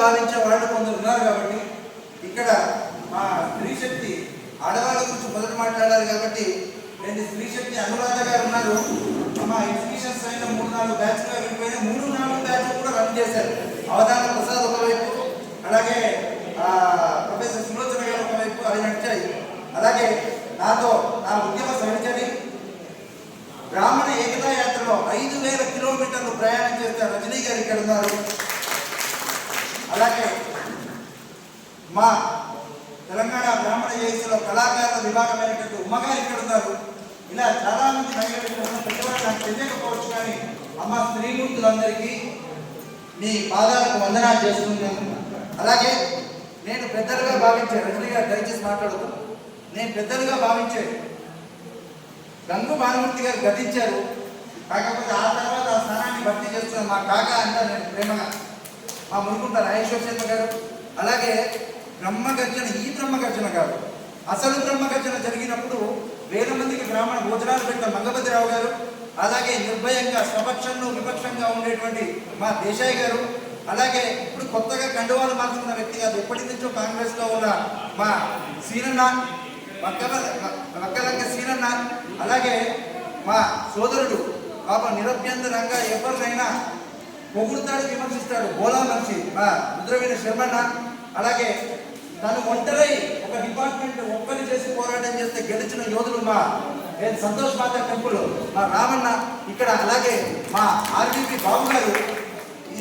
భావించే వాళ్ళు కొందరు ఉన్నారు కాబట్టి ఇక్కడ మా స్త్రీ శక్తి ఆడవాళ్ళ గురించి మొదట మాట్లాడారు కాబట్టి నేను స్త్రీ శక్తి అనురాధ గారు ఉన్నారు. మా ఎగ్జిబిషన్స్ అయిన మూడు నాలుగు బ్యాచ్లు వెళ్ళిపోయినా మూడు నాలుగు బ్యాచ్లు కూడా రన్ చేశారు. అవధాన ప్రసాద్ ఒకవైపు అలాగే ఆ, ప్రొఫెసర్ సులోచన గారు ఒకవైపు అవి నడిచాయి. అలాగే నాతో నా ఉద్యమ సహచరి బ్రాహ్మణ ఏకతా యాత్రలో ఐదు వేల కిలోమీటర్లు ప్రయాణం చేస్తే రజనీ గారు ఇక్కడ ఉన్నారు. అలాగే మా తెలంగాణ బ్రాహ్మణ జయంతిలో కళాకారుల విభాగమైనటువంటి ఉమ్మగారు ఇక్కడ ఉన్నారు. ఇలా చాలా మంది మహిళలు ఇక్కడ నాకు తెలియకపోవచ్చు కానీ అమ్మ స్త్రీమూర్తులందరికీ మీ పాదాలకు వందనాలు చేస్తున్నాను అలాగే నేను పెద్దలుగా భావించే రజనీ గారు దయచేసి మాట్లాడుతున్నాను నేను పెద్దలుగా భావించే గంగు భానుమూర్తి గారు గతించారు. కాకపోతే ఆ తర్వాత ఆ స్థానాన్ని భర్తీ చేస్తున్న మా కాక అంతా నేను ప్రేమగా మా మునుకుంట రాజేశ్వర శర్మ గారు. అలాగే బ్రహ్మగర్జన ఈ బ్రహ్మగర్జన గారు. అసలు బ్రహ్మగర్జన జరిగినప్పుడు వేల మందికి బ్రాహ్మణ భోజనాలు పెట్టిన మంగపతిరావు గారు అలాగే నిర్భయంగా స్వపక్షంలో విపక్షంగా ఉండేటువంటి మా దేశాయ్ గారు అలాగే ఇప్పుడు కొత్తగా కండువాలు మార్చుకున్న వ్యక్తి కాదు ఎప్పటి నుంచో కాంగ్రెస్లో ఉన్న మా సీనన్న వక్కల వక్కలంక సీనన్న అలాగే మా సోదరుడు పాప నిరభ్యంతరంగా ఎవరినైనా పొగుడుతాడు విమర్శిస్తాడు. గోలా మనిషి. మా రుద్రవీణ శర్మన్న. అలాగే తను ఒంటరై ఒక డిపార్ట్మెంట్ ఒక్కరి చేసి పోరాటం చేస్తే గెలిచిన యోధులు మా నేను సంతోష్ మాత టెంపుల్. మా రామన్న ఇక్కడ అలాగే మా ఆర్బీపీ బాబు గారు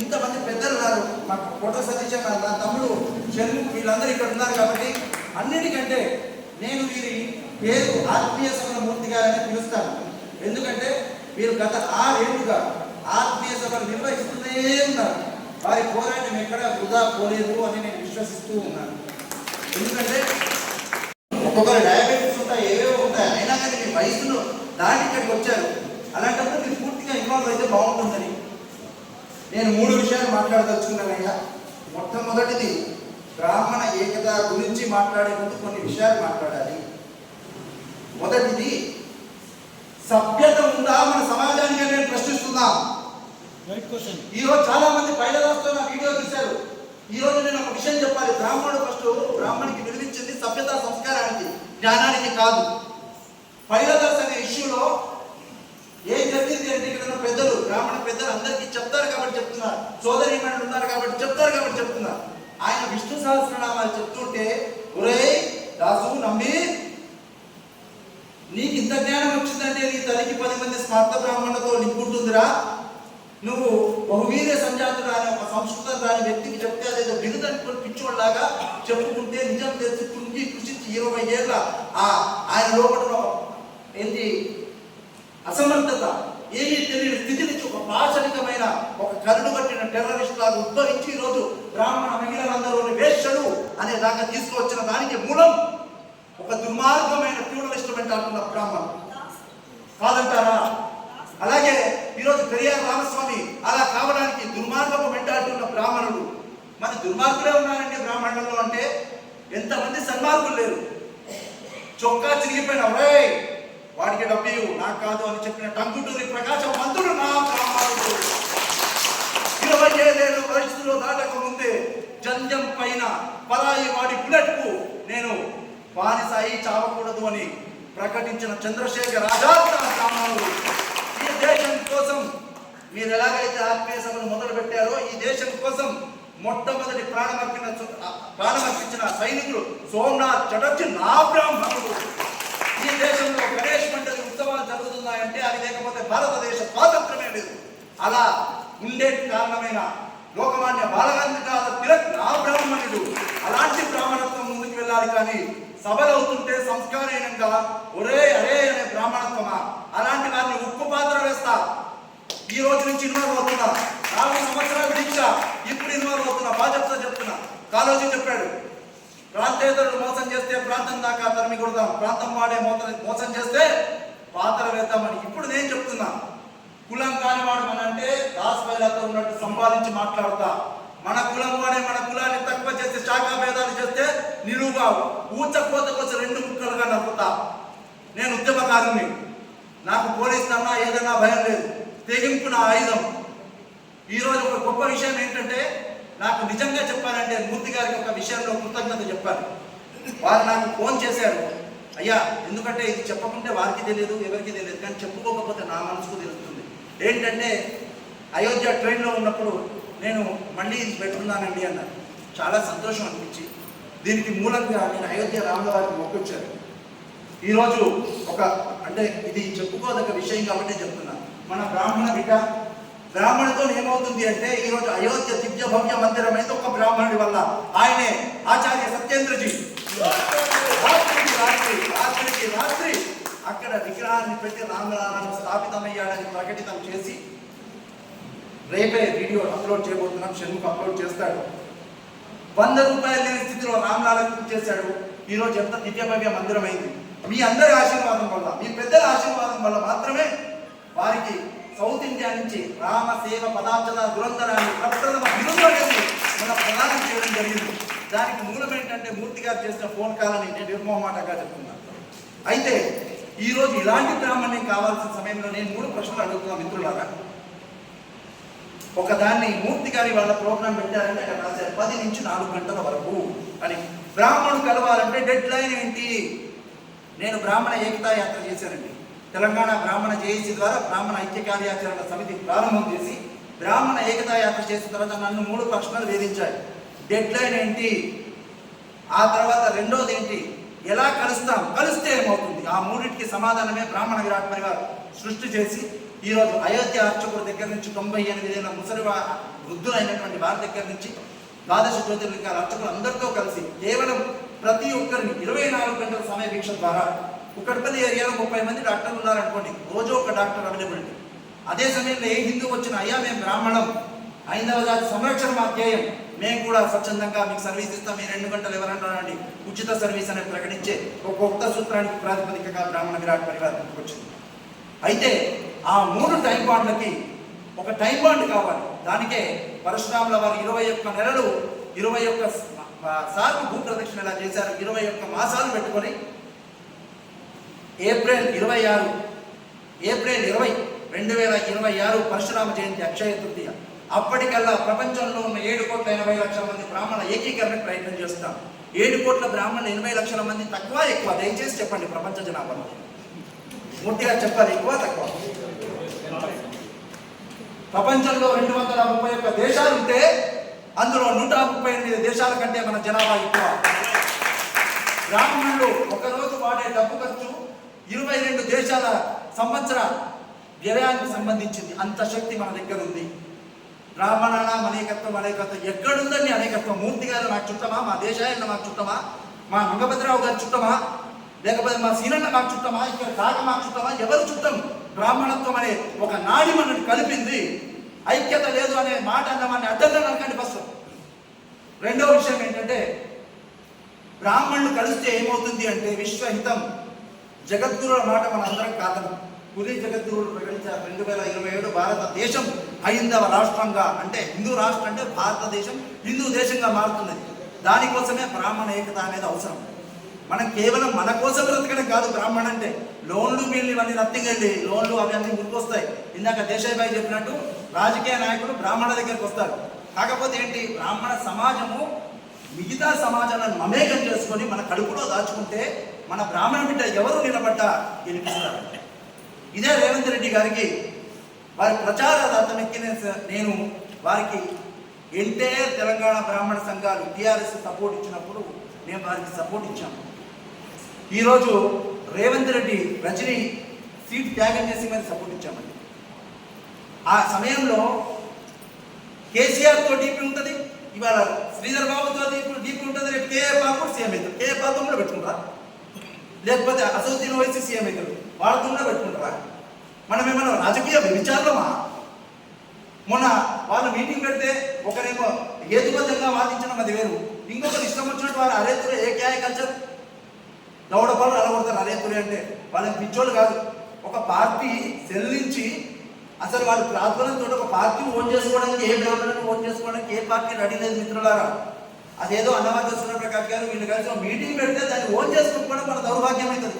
ఇంతమంది పెద్దలు ఉన్నారు. మా కోట సతీష్ నా తమ్ముడు చెల్లు వీళ్ళందరూ ఇక్కడ ఉన్నారు కాబట్టి అన్నిటికంటే నేను వీరి పేరు ఆత్మీయ సభల మూర్తి గారని పిలుస్తాను. ఎందుకంటే వీరు గత ఆరేళ్ళుగా ఆత్మీయ సభ నిర్వహిస్తూనే ఉన్నారు. వారి పోరాటం ఎక్కడ వృధా పోలేదు అని నేను విశ్వసిస్తూ ఉన్నాను. ఎందుకంటే ఒక్కొక్కరు డయాబెటీస్ ఉంటాయి ఏవేవో ఉంటాయి. అయినా కానీ మీ వయసులో దాటి ఇక్కడికి వచ్చారు. అలాంటప్పుడు మీరు పూర్తిగా ఇన్వాల్వ్ అయితే బాగుంటుందని నేను మూడు విషయాలు మాట్లాడదలుచుకున్నానయ్యా. మొట్టమొదటిది బ్రాహ్మణ ఏకత గురించి మాట్లాడే ముందు కొన్ని విషయాలు మాట్లాడాలి. మొదటిది సభ్యత ఉందా మన సమాజానికి నేను ప్రశ్నిస్తున్నాం. ఈరోజు ఈ రోజు చాలా మంది పైల రాస్తూ నా వీడియో తీశారు. ఈ రోజు నేను ఒక విషయం చెప్పాలి. బ్రాహ్మణుడు ఫస్ట్ బ్రాహ్మణికి విలువించింది సభ్యత సంస్కారానికి జ్ఞానానికి కాదు. పైలదర్శ అనే ఇష్యూలో ఏం జరిగింది అంటే ఇక్కడ పెద్దలు బ్రాహ్మణ పెద్దలు అందరికీ చెప్తారు కాబట్టి చెప్తున్నారు. సోదరి ఉన్నారు కాబట్టి చెప్తారు కాబట్టి చెప్తున్నారు. ఆయన విష్ణు సహస్రనామాలు చెప్తుంటే ఒరే దాసు నమ్మి నీకు ఇంత జ్ఞానం వచ్చిందంటే నీ తల్లికి పది మంది స్మార్త బ్రాహ్మణతో నింపుంటుందిరా. నువ్వు బహువీర్య సంజాతుడు అనే ఒక సంస్కృతం రాని వ్యక్తికి చెప్తే అదేదో బిరుదనుకుని పిచ్చోళ్ళలాగా చెప్పుకుంటే నిజం తెలిసి కుంగి కృషించి ఇరవై ఏళ్ళ ఆ ఆయన లోపల ఏంటి అసమర్థత ఏమీ తెలియని స్థితి నుంచి ఒక పాశనికమైన ఒక కరుడు పట్టిన టెర్రరిస్ట్ లాగా ఉద్భవించి ఈ రోజు బ్రాహ్మణ మహిళలందరూ వేష్యలు అనే దాకా తీసుకువచ్చిన దానికి మూలం ఒక దుర్మార్గమైన ప్యూడలిస్ట్ అంటున్న బ్రాహ్మణులు కాదంటారా? అలాగే ఈరోజు పెరియార్ రామస్వామి అలా కావడానికి దుర్మార్గపు మెంటాలిటీ ఉన్న బ్రాహ్మణుడు. మరి దుర్మార్గులే ఉన్నారండి బ్రాహ్మణుల్లో అంటే ఎంతమంది సన్మార్గులు లేరు. చొక్కా చిరిగిపోయిన ఒరే వాడికి డబ్బు నాకు కాదు అని చెప్పిన టంకుటూరి ప్రకాశం మంత్రుడు నా బ్రాహ్మణుడు. ఇరవై ఏడేళ్ళు వయసులో దాటక ముందే జంజం పైన పరాయి వాడి బుల్లెట్కు నేను బానిసాయి చావకూడదు అని ప్రకటించిన చంద్రశేఖర్ ఆజాద్ నా బ్రాహ్మణుడు. దేశం కోసం మీరు ఎలాగైతే ఆత్మీయ సభను మొదలు పెట్టారో ఈ దేశం కోసం మొట్టమొదటి ప్రాణమర్పిన ప్రాణమర్పించిన సైనికులు సోమనాథ్ చటర్జీ నా బ్రాహ్మణుడు. ఈ దేశంలో గణేష్ మండలి ఉత్సవాలు జరుగుతున్నాయంటే అది లేకపోతే భారతదేశ స్వాతంత్రమే లేదు. అలా ఉండే కారణమైన లోకమాన్య బాలగంగాధర తిలక్ నా బ్రాహ్మణుడు. అలాంటి బ్రాహ్మణత్వం ముందుకు వెళ్ళాలి కానీ సభలు అవుతుంటే సంస్కారహీనంగా ఒరే అరే అనే బ్రాహ్మణత్వమా? అలాంటి వారిని ఉప్పు పాత్ర వేస్తా. ఈ రోజు నుంచి ఇన్వాల్వ్ అవుతున్నా. నాలుగు సంవత్సరాల దీక్ష ఇప్పుడు ఇన్వాల్వ్ అవుతున్నా. బాధ్యత చెప్తున్నా. కాలోజీ చెప్పాడు. ప్రాంతేతరులు మోసం చేస్తే ప్రాంతం దాకా తరిమి కొడదాం. ప్రాంతం వాడే మోసం మోసం చేస్తే పాత్ర వేద్దామని ఇప్పుడు నేను చెప్తున్నా. కుల వాత్సల్యాలతో ఉన్నట్టు సంపాదించి మాట్లాడతా. మన కులం వాడే మన కులం శాఖా భేదాలు చేస్తే నిలువుగా ఊచపోత కోసం రెండు ముక్కలుగా నవ్వుతా. నేను ఉద్యమకారుని నాకు పోలీసు అన్నా ఏదన్నా భయం లేదు. తెగింపు నా ఆయుధం. ఈరోజు ఒక గొప్ప విషయం ఏంటంటే నాకు నిజంగా చెప్పాలంటే మూర్తి గారికి ఒక విషయంలో కృతజ్ఞత చెప్పాను వారు నాకు ఫోన్ చేశారు. అయ్యా ఎందుకంటే ఇది చెప్పకుంటే వారికి తెలియదు ఎవరికి తెలియదు కానీ చెప్పుకోకపోతే నా మనసుకు తెలుస్తుంది. ఏంటంటే అయోధ్య ట్రైన్లో ఉన్నప్పుడు నేను మళ్ళీ ఇది పెట్టుకున్నానండి అన్నారు. చాలా సంతోషం అనిపించి దీనికి మూలంగా నేను అయోధ్య రామవారికి మొక్కొచ్చాను. ఈరోజు ఒక అంటే ఇది చెప్పుకోదగ్గ విషయం కాబట్టి చెప్తున్నాను మన బ్రాహ్మణ బిడ్డ బ్రాహ్మణతో ఏమవుతుంది అంటే ఈరోజు అయోధ్య దివ్య భవ్య మందిరం అయితే ఒక బ్రాహ్మణుడి వల్ల. ఆయనే ఆచార్య సత్యేంద్రజీ. రాత్రికి రాత్రి రాత్రికి రాత్రి అక్కడ విగ్రహాన్ని పెట్టి రామరామాన్ని స్థాపితమయ్యాడని ప్రకటితం చేసి రేపే వీడియో అప్లోడ్ చేయబోతున్నాం షణ్ముఖ్ అప్లోడ్ చేస్తాడు. వంద రూపాయలు లేని స్థితిలో రామలాలకు చేశాడు. ఈరోజు ఎంత దివ్యభవ్య మందిరం అయింది మీ అందరి ఆశీర్వాదం వల్ల మీ పెద్దల ఆశీర్వాదం వల్ల మాత్రమే వారికి సౌత్ ఇండియా నుంచి రామ సేవ పదార్థన దురంధరాన్ని ప్రప్రథమ బిరుదులనేది మన ప్రదానం చేయడం జరిగింది. దానికి మూలం ఏంటంటే మూర్తి గారు చేసిన ఫోన్ కాల్ అని నేను నిర్మోహమాటగా చెప్తున్నాను అయితే ఈరోజు ఇలాంటి బ్రాహ్మణ్యం కావాల్సిన సమయంలో నేను మూడు ప్రశ్నలు అడుగుతున్నా మిత్రులారా. ఒక దాన్ని మూర్తి గారి వాళ్ళ ప్రోగ్రాం పెట్టారంటే అక్కడ రాశారు పది నుంచి నాలుగు గంటల వరకు అని బ్రాహ్మణుడు కలవాలంటే డెడ్ లైన్ ఏంటి? నేను బ్రాహ్మణ ఏకతా యాత్ర చేశానండి. తెలంగాణ బ్రాహ్మణ జేఏసీ ద్వారా బ్రాహ్మణ ఐక్య కార్యాచరణ సమితి ప్రారంభం చేసి బ్రాహ్మణ ఏకతా యాత్ర చేసిన తర్వాత నన్ను మూడు ప్రశ్నలు వేధించాయి. డెడ్ లైన్ ఏంటి? ఆ తర్వాత రెండోది ఏంటి? ఎలా కలుస్తాం? కలిస్తే ఏమవుతుంది? ఆ మూడింటికి సమాధానమే బ్రాహ్మణ విరాట్ గారు సృష్టి చేసి ఈరోజు అయోధ్య అర్చకుడి దగ్గర నుంచి తొంభై ఎనిమిది ముసలి వృద్ధులైనటువంటి వారి దగ్గర నుంచి ద్వాదశ జ్యోతిర్లింగాల అర్చకులు అందరితో కలిసి కేవలం ప్రతి ఒక్కరిని ఇరవై నాలుగు గంటల సమయ వీక్ష ద్వారా కుక్కడపల్లి ఏరియాలో ముప్పై మంది డాక్టర్లు ఉన్నారనుకోండి రోజు ఒక డాక్టర్ అవైలబిలిటీ. అదే సమయంలో ఏ హిందూ వచ్చిన అయ్యా మేము బ్రాహ్మణం. ఐదవ జాతి సంరక్షణ మా ధ్యేయం మేము కూడా స్వచ్ఛందంగా మీకు సర్వీస్ ఇస్తాం. మీరు రెండు గంటలు ఎవరంటారండి ఉచిత సర్వీస్ అనేది ప్రకటించే ఒక కొత్త సూత్రానికి ప్రాతిపదికగా బ్రాహ్మణ విరాట్ పరివారం వచ్చింది. అయితే ఆ మూడు టైం బాండ్లకి ఒక టైం బాండ్ కావాలి. దానికే పరశురాముల వారు ఇరవై ఒక్క నెలలు ఇరవై ఒక్క సార్లు భూ ప్రదక్షిణ ఎలా చేశారు? ఇరవై ఒక్క మాసాలు పెట్టుకొని ఏప్రిల్ ఇరవై ఆరు ఏప్రిల్ ఇరవై రెండు వేల ఇరవై ఆరు పరశురామ జయంతి అక్షయ తృతీయ. అప్పటికల్లా ప్రపంచంలో ఉన్న ఏడు కోట్ల ఎనభై లక్షల మంది బ్రాహ్మణ ఏకీకరణకు ప్రయత్నం చేస్తాం. ఏడు కోట్ల బ్రాహ్మణులు ఎనభై లక్షల మంది తక్కువ ఎక్కువ దయచేసి చెప్పండి ప్రపంచ జనాభాలో. పూర్తిగా చెప్పాలి ఎక్కువ తక్కువ? ప్రపంచంలో రెండు వందల ముప్పై ఒక్క దేశాలు ఉంటే అందులో నూట ముప్పై ఎనిమిది దేశాల కంటే మన జనాభా ఎక్కువ. బ్రాహ్మణులు ఒకరోజు వాడే డబ్బు ఖర్చు ఇరవై రెండు దేశాల సంవత్సర వ్యయానికి సంబంధించింది. అంత శక్తి మన దగ్గర ఉంది. బ్రాహ్మణాల అనేకత్వం అనేకత్వం. ఎక్కడుందండి అనేకత్వం? మూర్తి గారు నాకు చుట్టమా? మా దేశాయన్న మాకు చుట్టమా? మా మంగభద్రరావు గారు చుట్టమా? లేకపోతే మా సీనన్న మాకు చుట్టమా? ఇక్కడ కాక మాకు చుట్టమా? ఎవరు చుట్టం? బ్రాహ్మణత్వం అనే ఒక నాడి మనని కలిపింది. ఐక్యత లేదు అనే మాట అన్నమాన్ని అడ్డంగా నరకండి ఫస్ట్ రెండవ విషయం ఏంటంటే బ్రాహ్మణులు కలిస్తే ఏమవుతుంది అంటే విశ్వహితం. జగద్గురుల మాట మనందరం పులి జగద్గురువులు ప్రకటించారు రెండు వేల ఇరవై ఏడు భారతదేశం ఐదవ రాష్ట్రంగా అంటే హిందూ రాష్ట్రం అంటే భారతదేశం హిందూ దేశంగా మారుతున్నది దానికోసమే బ్రాహ్మణ ఏకత అనేది అవసరం. మనం కేవలం మన కోసం బ్రతకడం కాదు బ్రాహ్మణ అంటే. లోన్లు వీళ్ళు ఇవన్నీ రత్తికెళ్ళి లోన్లు లోన్లు అన్ని ముందుకొస్తాయి ఇందాక దేశాయ్ భాయ్ చెప్పినట్టు రాజకీయ నాయకులు బ్రాహ్మణ దగ్గరికి వస్తారు. కాకపోతే ఏంటి? బ్రాహ్మణ సమాజము మిగతా సమాజాలను మమేకం చేసుకొని మన కడుపులో దాచుకుంటే మన బ్రాహ్మణ బిడ్డ ఎవరు నిలబడ్డా? గెలిపిస్తారు ఇదే రేవంత్ రెడ్డి గారికి వారి ప్రచార ఎక్కి నేను నేను వారికి వెళ్తే తెలంగాణ బ్రాహ్మణ సంఘాలు టీఆర్ఎస్ సపోర్ట్ ఇచ్చినప్పుడు మేము వారికి సపోర్ట్ ఇచ్చాము ఈరోజు రేవంత్ రెడ్డి రజని సీట్ త్యాగం చేసి మరి సపోర్ట్ ఇచ్చామండి. ఆ సమయంలో కేసీఆర్తో డీపీ ఉంటుంది ఇవాళ శ్రీధర్ బాబుతో డీపీ డీపీ ఉంటుంది రేపు కేఏ బాబు సీఎం అవుతారు కేఏ బాబు కూడా పెట్టుకుంటారా? లేకపోతే అసౌద్దీన్ వయసు సీఎం అవుతారు వాళ్ళ కూడా పెట్టుకుంటారా? మనం ఏమైనా రాజకీయ విచారమా? మొన్న వాళ్ళు మీటింగ్ పెడితే ఒకరేమో హేతుబద్ధంగా వాదించడం అది వేరు. ఇంకొకరు ఇష్టం వచ్చినట్టు వారు అరేతులే ఏ క్యాయ కల్చర్? దౌడ పనులు అలగొడతారు అంటే వాళ్ళని పిచ్చోళ్ళు కాదు. ఒక పార్టీ చెల్లించి అసలు వాళ్ళు ప్రార్థనతో ఒక పార్టీ ఓన్ చేసుకోవడానికి ఏ బ్రాహ్మణులకు ఓన్ చేసుకోవడానికి ఏ పార్టీ రెడీ లేదు మిత్రులారా? అదేదో అన్నవాద సూర్యప్రకాష్ గారు వీళ్ళు కలిసి ఒక మీటింగ్ పెడితే దాన్ని ఓన్ చేసుకోకపోవడం మన దౌర్భాగ్యం అవుతుంది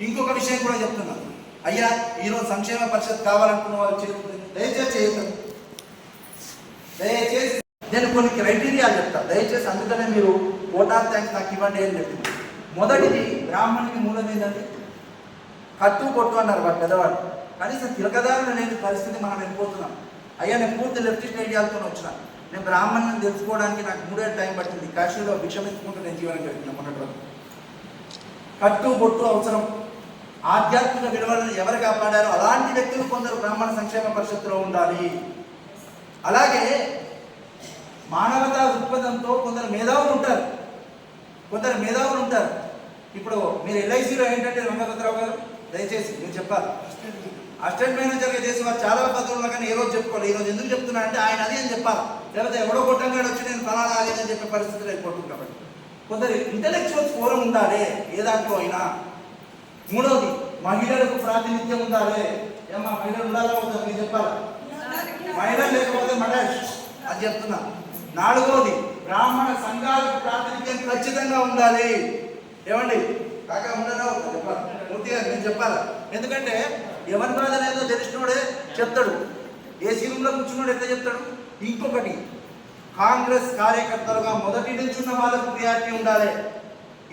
ఇంకొక విషయం కూడా చెప్తున్నాను అయ్యా ఈరోజు సంక్షేమ పరిషత్ కావాలనుకున్న వాళ్ళు చేతులు దయచేసి చేయొద్దు. దయచేసి నేను కొన్ని క్రైటీరియాలు చెప్తాను దయచేసి అందుకనే మీరు ఓటార్ ఆఫ్ థ్యాంక్స్ నాకు ఇవ్వండి అని చెప్పింది మొదటిది బ్రాహ్మణుడికి మూలం ఏంటంటే కట్టు కొట్టు అన్నారు వాడు పెద్దవాడు కనీసం తిరగదారులు లేని పరిస్థితి మనం వెళ్ళిపోతున్నాం అయ్యా నేను పూర్తి లెఫ్టిస్ట్ ఐడియాలతో వచ్చిన. నేను బ్రాహ్మణుని తెలుసుకోవడానికి నాకు మూడేళ్ళు టైం పట్టింది. కాశీలో భిక్షమించుకుంటూ నేను జీవనం గడిపిన మొన్నటి రోజు కట్టు బొట్టు అవసరం. ఆధ్యాత్మిక విలువలను ఎవరు కాపాడారో అలాంటి వ్యక్తులు కొందరు బ్రాహ్మణ సంక్షేమ పరిషత్తులో ఉండాలి. అలాగే మానవతా దృక్పథంతో కొందరు మేధావులు ఉంటారు. కొందరు మేధావులు ఉంటారు. ఇప్పుడు మీరు ఎల్ఐసిలో ఏంటంటే రంగభద్రరావు గారు? దయచేసి మీరు చెప్పాలి. అసిస్టెంట్ మేనేజర్గా చేసి వారు చాలా పద్ధతులు కానీ ఏ రోజు చెప్పుకోవాలి ఈ రోజు ఎందుకు చెప్తున్నా అంటే ఆయన అది అని చెప్పాలి. లేకపోతే ఎవడో కొట్టంగాడు వచ్చి నేను ఫలానా అది అని చెప్పే పరిస్థితులు అయిపోతుంది కాబట్టి. కొందరు ఇంటలెక్చువల్ ఫోరం ఉండాలి. ఏ దాంట్లో అయినా మూడవది మహిళలకు ప్రాతినిధ్యం ఉండాలి. ఏమా మహిళలు ఉండాలా వద్దా మీరు చెప్పాలి? మహిళలు లేకపోతే మటాష్ అది చెప్తున్నా. నాలుగవది బ్రాహ్మణ సంఘాలకు ప్రాతినిధ్యం ఖచ్చితంగా ఉండాలి. ఏమండి? కాక ఉండదా చెప్పాలి? పూర్తిగా నేను చెప్పాలి? ఎందుకంటే ఎవరి బాధ లేదో తెలిసినోడే చెప్తాడు. ఏసీ రూమ్లో కూర్చున్నాడు ఎంత చెప్తాడు? ఇంకొకటి కాంగ్రెస్ కార్యకర్తలుగా మొదటి నుంచి ఉన్న వాళ్ళకు ప్రియారిటీ ఉండాలి.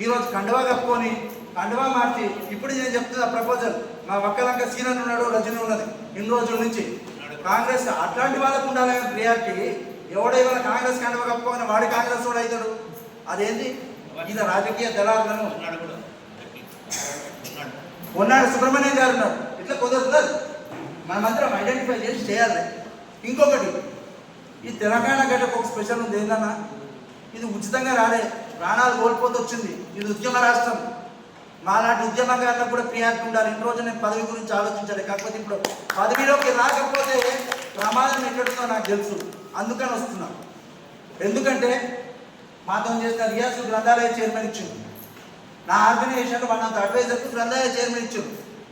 ఈరోజు కండువా కప్పుకొని కండువా మార్చి ఇప్పుడు నేను చెప్తున్న ప్రపోజల్ మా ఒక్కలంక సీనన్ ఉన్నాడు రజని ఉన్నది. ఇన్ని రోజుల నుంచి కాంగ్రెస్ అట్లాంటి వాళ్ళకు ఉండాలి కానీ ప్రియారిటీ ఎవడో ఇవాళ కాంగ్రెస్ కండువా కప్పుకొని వాడి కాంగ్రెస్ వాడు అవుతాడు. అదేంటి ఇది రాజకీయ దళాలను ఉన్నాడు సుబ్రహ్మణ్యం గారు ఉన్నారు. ఇట్లా కుదరదు మనమందరం ఐడెంటిఫై చేసి చేయాలి. ఇంకొకటి ఈ తెలంగాణ గడ్డకు ఒక స్పెషల్ ఉంది. ఏందన్నా? ఇది ఉచితంగా రాలే. ప్రాణాలు కోల్పోతూ వచ్చింది ఇది ఉద్యమ రాష్ట్రం. మాలాంటి ఉద్యమకారులకు కూడా ప్రియారిటీ ఉండాలి. ఇన్ని రోజు నేను పదవి గురించి ఆలోచించాలి కాకపోతే ఇప్పుడు పదవిలోకి రాకపోతే ప్రమాదం ఎక్కడుందో నాకు తెలుసు. అందుకని వస్తున్నా. ఎందుకంటే మాతో చేసిన రియాసు గ్రంథాలయ చైర్మన్ ఇచ్చింది నా ఆర్గనైజేషన్ వన్ ఆఫ్ అడ్వైజర్కు గ్రంథాలయ చైర్మన్ ఇచ్చు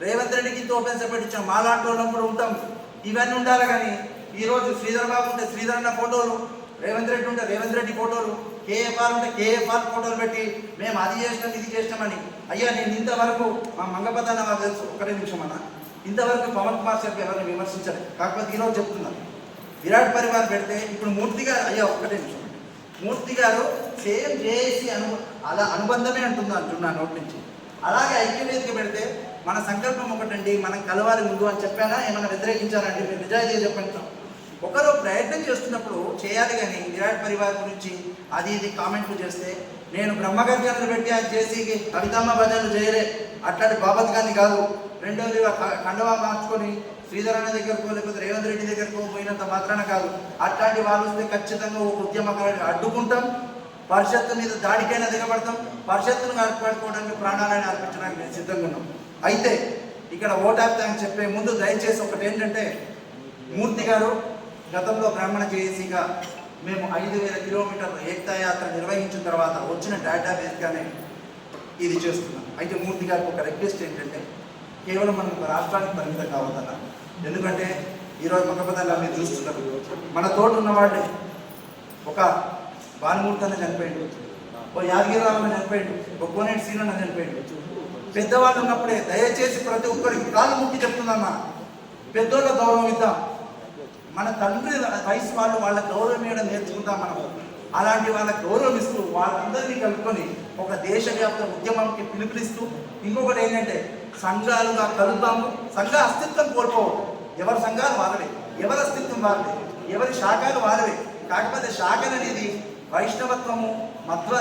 రేవంత్ రెడ్డికి ఇంత ఓపెన్ సెపరేట్ ఇచ్చాం. మాలాంటి వాళ్ళం కూడా ఉంటాం. ఇవన్నీ ఉండాలి కానీ ఈరోజు శ్రీధర్ బాబు ఉంటే శ్రీధర్ అన్న ఫోటోలు రేవంత్ రెడ్డి ఉంటే రేవంత్ రెడ్డి ఫోటోలు కేఎఫ్ఆర్ ఉంటే కేఎఫ్ఆర్ ఫోటోలు పెట్టి మేము అది చేసినాం ఇది చేసినామని అయ్యా నేను ఇంతవరకు మా మంగపత అన్న నాకు తెలుసు ఒకటే నిమిషం అన్న. ఇంతవరకు పవన్ కుమార్ సార్ ఎవరిని విమర్శించాలి కాకపోతే ఈరోజు చెప్తున్నాను విరాట్ పరివార్ పెడితే ఇప్పుడు మూర్తి గారు అయ్యా ఒక్కటే నిమిషం. మూర్తి గారు సేమ్ జేఏసీ అను అలా అనుబంధమే అంటుంది అంటున్నా నోటి నుంచి. అలాగే ఐక్యవేదిక పెడితే మన సంకల్పం ఒకటండి మనం కలవాలి ముందు అని చెప్పానా? ఏమైనా వ్యతిరేకించారండి మీరు నిజాయితీగా చెప్పండి ఒకరు ప్రయత్నం చేస్తున్నప్పుడు చేయాలి కానీ విరాట్ పరివార్ గురించి అది ఇది కామెంట్లు చేస్తే నేను బ్రహ్మగర్జనలు పెట్టి అది చేసి కవితమ్మ భజనలు చేయలే. అట్లాంటి బాబత్ గాంధీ కాదు. రెండోది కండవా మార్చుకొని శ్రీధర్ దగ్గరకు లేకపోతే రేవంత్ రెడ్డి దగ్గరకు పోయినంత మాత్రాన కాదు. అట్లాంటి వాళ్ళు వస్తే ఖచ్చితంగా ఒక ఉద్యమకారుని అడ్డుకుంటాం. పరిషత్తు మీద దాడికైనా దిగబడతాం. పరిషత్తును కాపాడుకోవడానికి ప్రాణాలను అర్పించడానికి నేను సిద్ధంగా ఉన్నాం. అయితే ఇక్కడ ఓటాప్తా అని చెప్పే ముందు దయచేసి ఒకటి ఏంటంటే మూర్తి గారు గతంలో బ్రాహ్మణ జేఏసీగా మేము ఐదు వేల కిలోమీటర్ల ఏకతాయాత్ర నిర్వహించిన తర్వాత వచ్చిన డేటా బేస్గానే ఇది చేస్తున్నాం. అయితే మూర్తి గారికి ఒక రిక్వెస్ట్ ఏంటంటే కేవలం మనం ఒక రాష్ట్రానికి పరిమితం కావద్దన్న ఎందుకంటే ఈరోజు మొక్కపదాలు మీరు చూస్తున్నారు. మన తోట ఉన్నవాళ్ళే ఒక భానుమూర్తి అన్న చనిపోయిండు ఓ యాదగిరిరావు అన్న చనిపోయిండు ఒక కోనేటి సీనన్న అన్న చనిపోయిండు. పెద్దవాళ్ళు ఉన్నప్పుడే దయచేసి ప్రతి ఒక్కరికి కాలు ముక్కి చెప్తుందన్న పెద్దోళ్ళ గౌరవం ఇద్దాం. మన తండ్రి వయసు వాళ్ళు వాళ్ళ గౌరవం ఇవ్వడం నేర్చుకుంటాం మనం? అలాంటి వాళ్ళ గౌరవం ఇస్తూ వాళ్ళందరినీ కలుపుకొని ఒక దేశవ్యాప్త ఉద్యమంకి పిలుపునిస్తూ ఇంకొకటి ఏంటంటే సంఘాలుగా కలుద్దాము. సంఘ అస్తిత్వం కోల్పోవు ఎవరి సంఘాలు వాళ్ళవే? ఎవరి అస్తిత్వం వాళ్ళవే? ఎవరి శాఖలు వాళ్ళవే? కాకపోతే శాఖలు అనేది వైష్ణవత్వము మధ్వ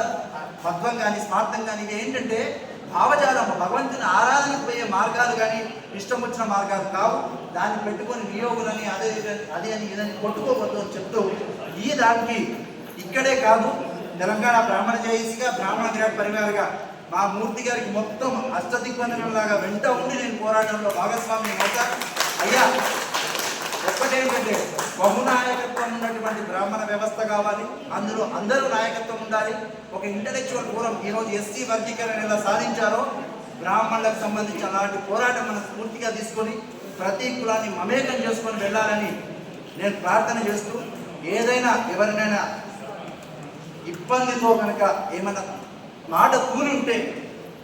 మధ్వం కానీ స్వార్థం కానీ ఏంటంటే భావజాలం. భగవంతుని ఆరాధనకు పోయే మార్గాలు కానీ ఇష్టం వచ్చిన మార్గాలు కావు. దాన్ని పెట్టుకొని వియోగులని అదే అదే అని ఇదని కొట్టుకోవద్దు అని చెప్తూ ఈ దానికి ఇక్కడే కాదు తెలంగాణ బ్రాహ్మణ జయసిగా బ్రాహ్మణ గ్రామ పరివారగా మా మూర్తి గారికి మొత్తం అష్టదిగ్బంధనంలాగా వెంట ఉండి నేను పోరాటంలో భాగస్వామి అవుతా అయ్యా ఒక్కటేంటంటే బహునాయకత్వం ఉన్నటువంటి బ్రాహ్మణ వ్యవస్థ కావాలి. అందులో అందరూ నాయకత్వం ఉండాలి. ఒక ఇంటలెక్చువల్ ఫోరం ఈరోజు ఎస్సీ వర్గీకరణ ఎలా సాధించారో బ్రాహ్మణులకు సంబంధించి అలాంటి పోరాటం మనం స్ఫూర్తిగా తీసుకొని ప్రతి కులాన్ని మమేకం చేసుకొని వెళ్ళాలని నేను ప్రార్థన చేస్తూ ఏదైనా ఎవరినైనా ఇబ్బందితో కనుక ఏమైనా మాట కూలి ఉంటే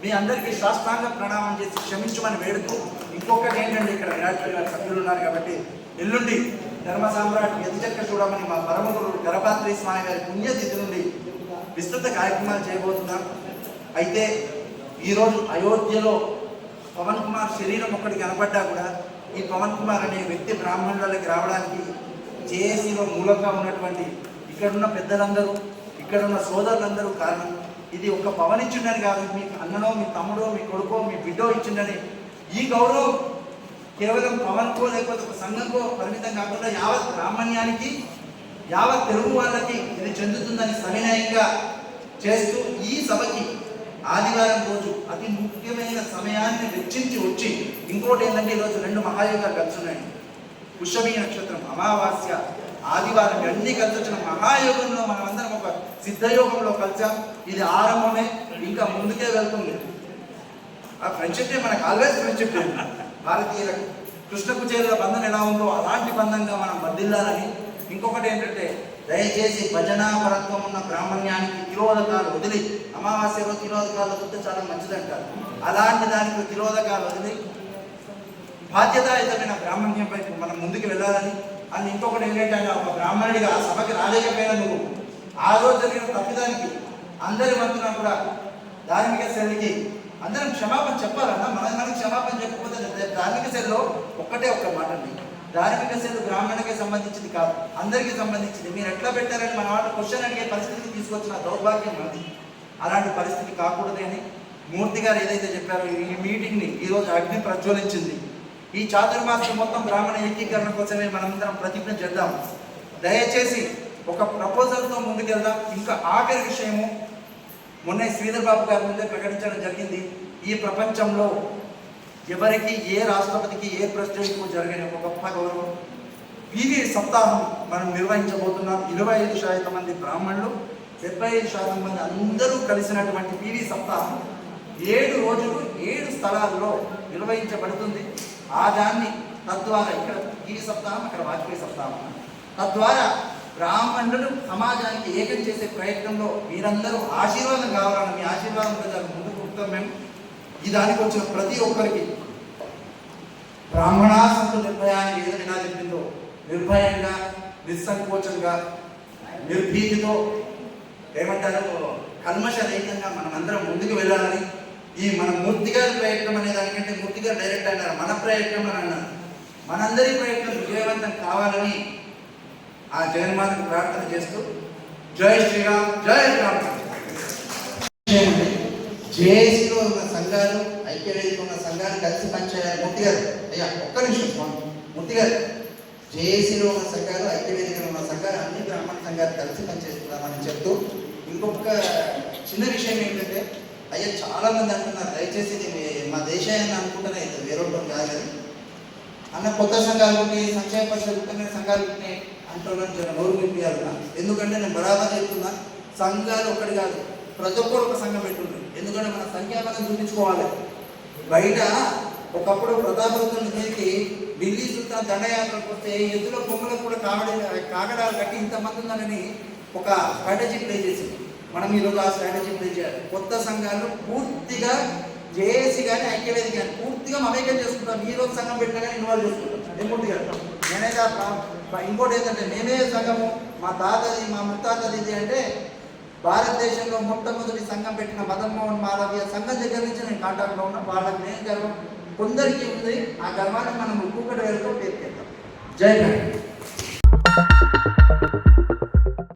మీ అందరికీ శాస్త్రాంగ ప్రణామం చేసి క్షమించమని వేడుతూ ఇంకొకటి ఏంటంటే ఇక్కడ విరాట్ గారి సభ్యులు ఉన్నారు కాబట్టి ఎల్లుండి ధర్మ సామ్రాట్ ఎదుచక్క చూడమని మా పరమగురు గరపాత్రి స్వామి గారి పుణ్యతిథి నుండి విస్తృత కార్యక్రమాలు చేయబోతున్నాం. అయితే ఈరోజు అయోధ్యలో పవన్ కుమార్ శరీరం ఒక్కటి కనపడ్డా కూడా ఈ పవన్ కుమార్ అనే వ్యక్తి బ్రాహ్మణులకి రావడానికి జేఏసీలో మూలంగా ఉన్నటువంటి ఇక్కడున్న పెద్దలందరూ ఇక్కడున్న సోదరులందరూ కారణం. ఇది ఒక పవన్ ఇచ్చిండని కాదు మీ అన్ననో మీ తమ్ముడో మీ కొడుకో మీ బిడ్డో ఇచ్చిండని. ఈ గౌరవం కేవలం పవన్కో లేకపోతే ఒక సంఘంకో పరిమితం కాకుండా యావత్ బ్రాహ్మణ్యానికి యావత్ తెలుగు వాళ్ళకి ఇది చెందుతుందని సవినయంగా చేస్తూ ఈ సభకి ఆదివారం రోజు అతి ముఖ్యమైన సమయాన్ని వెచ్చించి వచ్చి ఇంకోటి ఏంటంటే ఈరోజు రెండు మహాయోగాలు కలిసి ఉన్నాయండి పుష్యమీ నక్షత్రం అమావాస్య ఆదివారం అన్నీ కలిసి వచ్చిన మహాయోగంలో మనమందరం ఒక సిద్ధయోగంలో కలిసాం. ఇది ఆరంభమే ఇంకా ముందుకే వెళ్తుంది. ఆ ఫ్రెండ్షిప్ డే మనకు ఆల్వేస్ ఫ్రెండ్షిప్ డే భారతీయుల కృష్ణ కుచేరుల బంధం ఎలా ఉందో అలాంటి బంధంగా మనం బదిల్లాలని ఇంకొకటి ఏంటంటే దయచేసి భజనాపరత్వం ఉన్న బ్రాహ్మణ్యానికి తిరోధకాలు వదిలి అమావాస్య రోజు తిరోధకాలు వదిలితే చాలా మంచిదంటారు. అలాంటి దానికి తిరోధకాలు వదిలి బాధ్యతాయుతమైన బ్రాహ్మణ్యంపై మనం ముందుకు వెళ్ళాలని. అని ఇంకొకటి ఏంటంటే ఒక బ్రాహ్మణుడిగా ఆ సభకి నువ్వు ఆ రోజు జరిగిన తప్పిదానికి అందరి వంతున కూడా ధార్మిక శైలికి అందరం క్షమాపణ చెప్పాలన్నా మన మనకి క్షమాపణ చెప్పకపోతే ధార్మిక శైలిలో ఒక్కటే ఒక్క మాట అండి. ధార్మిక శైలి బ్రాహ్మణుడికి సంబంధించింది కాదు అందరికీ సంబంధించింది. మీరు ఎట్లా పెట్టారని మన వాళ్ళు క్వశ్చన్ అడిగే పరిస్థితికి తీసుకొచ్చిన దౌర్భాగ్యం మనది అలాంటి పరిస్థితి కాకూడదని మూర్తి గారు ఏదైతే చెప్పారో ఈ మీటింగ్ని ఈరోజు అగ్ని ప్రజ్వలించింది. ఈ చాతుర్మాసం మొత్తం బ్రాహ్మణ ఏకీకరణ కోసమే మనమందరం ప్రతిజ్ఞ చేద్దాం. దయచేసి ఒక ప్రపోజల్తో ముందుకెళ్దాం ఇంకా ఆఖరి విషయము మొన్న శ్రీధర్ బాబు గారి ముందే ప్రకటించడం జరిగింది. ఈ ప్రపంచంలో ఎవరికి ఏ రాష్ట్రపతికి ఏ ప్రెసిడెంట్కు జరిగిన ఒక గొప్ప గౌరవం. ఇది సప్తాహం మనం నిర్వహించబోతున్నాం. ఇరవై ఐదు శాతం మంది బ్రాహ్మణులు డెబ్బై ఐదు శాతం మంది అందరూ కలిసినటువంటి పీవీ సప్తాహం ఏడు రోజులు ఏడు స్థలాల్లో నిర్వహించబడుతుంది. ఆ దాన్ని తద్వారా ఇక్కడ గిరి సప్తాహం అక్కడ వాజ్పేయి సప్తాహం. తద్వారా బ్రాహ్మణులు సమాజానికి ఏకం చేసే ప్రయత్నంలో మీరందరూ ఆశీర్వాదం కావాలని మీ ఆశీర్వాదం ప్రజలకు ముందుకు ఉంటాం మేము ఈ దానికి వచ్చిన ప్రతి ఒక్కరికి బ్రాహ్మణ సంతు నిర్భయాన్ని ఏదో ఎలా చెప్పిందో నిర్భయంగా నిస్సంకోచంగా నిర్భీతితో ఏమంటారు? కల్మష రహితంగా మనం అందరం ముందుకు వెళ్ళాలని ఈ మన మూర్తి గారి ప్రయత్నం అనే దానికంటే మూర్తి గారు డైరెక్ట్ అన్నారు. మన ప్రయత్నం అని అన్నారు. మనందరి ప్రయత్నం విజయవంతం కావాలని ఆ జగన్మాతకు ప్రార్థన చేస్తూ జై శ్రీరామ్ జై రామ్. జేఏసీలో ఉన్న సంఘాలు ఐక్యవేదిక ఉన్న సంఘాలు కలిసి పనిచేయాలి. మూర్తి గారు అయ్యా ఒక్క నిమిషం స్వామి. మూర్తి గారు జేఏసీలో ఉన్న సంఘాలు ఐక్యవేదికలో ఉన్న సంఘాలు అన్ని బ్రాహ్మణ సంఘాలు కలిసి పనిచేస్తున్నామని చెప్తూ ఇంకొక చిన్న విషయం ఏంటంటే అయ్యా చాలా మంది అంటున్నారు దయచేసి ఇది మా దేశాన్ని అనుకుంటేనే ఇది వేరొకటి కాదు అన్న కొత్త సంఘాలు పుట్టినాయి సంక్షేమ పరిషత్ పుట్టిన సంఘాలు పుట్టినాయి అంటున్నాను నోరు ఎందుకంటే నేను బరాబర్ చెప్తున్నా సంఘాలు ఒకటి కాదు ప్రతి ఒక్కరు ఒక సంఘం పెట్టుండ్రు ఎందుకంటే మన సంఖ్యాబలం చూపించుకోవాలి. బయట ఒకప్పుడు ప్రతాపరుద్రుని చేసి ఢిల్లీ సుల్తాన్ దండయాత్రకు వస్తే ఎద్దుల కొమ్మలకు కూడా కాగడ కాగడాలు కట్టి ఇంతమంది ఉందని ఒక స్ట్రాటజీ ప్లే చేసింది. మనం ఈరోజు ఆ స్ట్రాటజీ ప్లే చేయాలి. కొత్త సంఘాలు పూర్తిగా జేఏసీ కానీ ఐక్యవేది కానీ పూర్తిగా మమేకం చేసుకుంటాం. ఈ రోజు సంఘం పెట్టినా కానీ ఇన్వాల్వ్ చేసుకుంటాం. ఏం పూర్తిగా నేనైతే ఇంకోటి ఏంటంటే మేమే సంఘము మా తాతది మా ముత్తాతది ఇది అంటే భారతదేశంలో మొట్టమొదటి సంఘం పెట్టిన మదన్మోహన్ మాధవ్య సంఘం దగ్గర నుంచి నేను కాంటాక్ట్లో ఉన్నా వాళ్ళకి నేను గర్వం కొందరికి ఉంది. ఆ గర్వాన్ని మనం ఒక్కొక్కటి వెళ్తూ పేరు జై భారత్